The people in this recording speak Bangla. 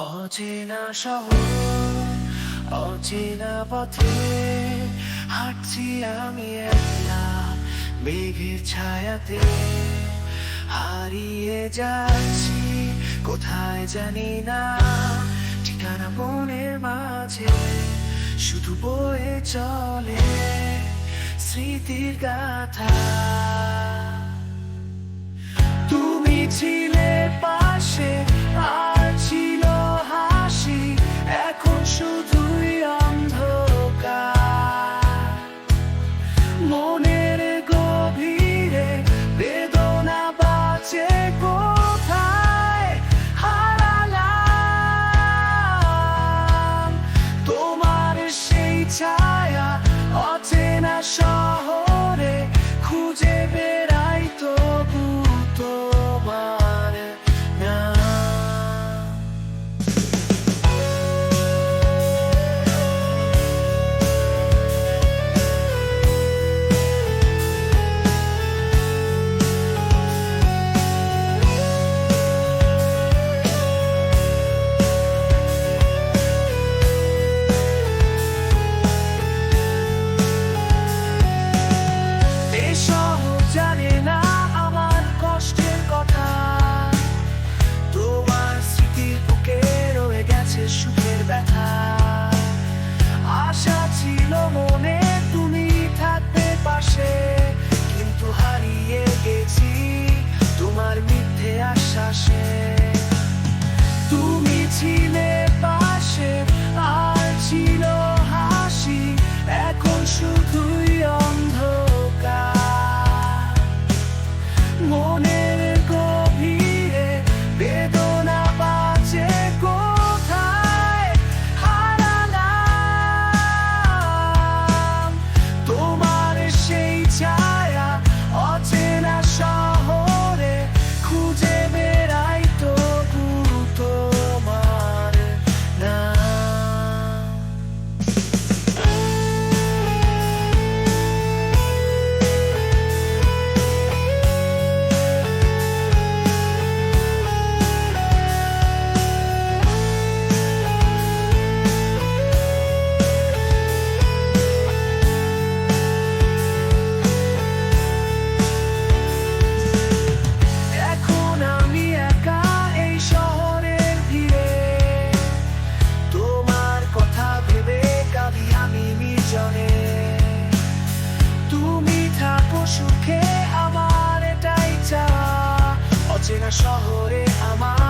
অচেনা শহর, অচেনা পথে হাঁটছি আমি একলা মেঘের ছায়াতে। হারিয়ে যাচ্ছি, কোথায় জানি না, ঠিকানা মনের মাঝে। শুধু বয়ে চলে স্মৃতির গাথা। তুমি ছিলে পাশে morning. অচেনা শহরে আমার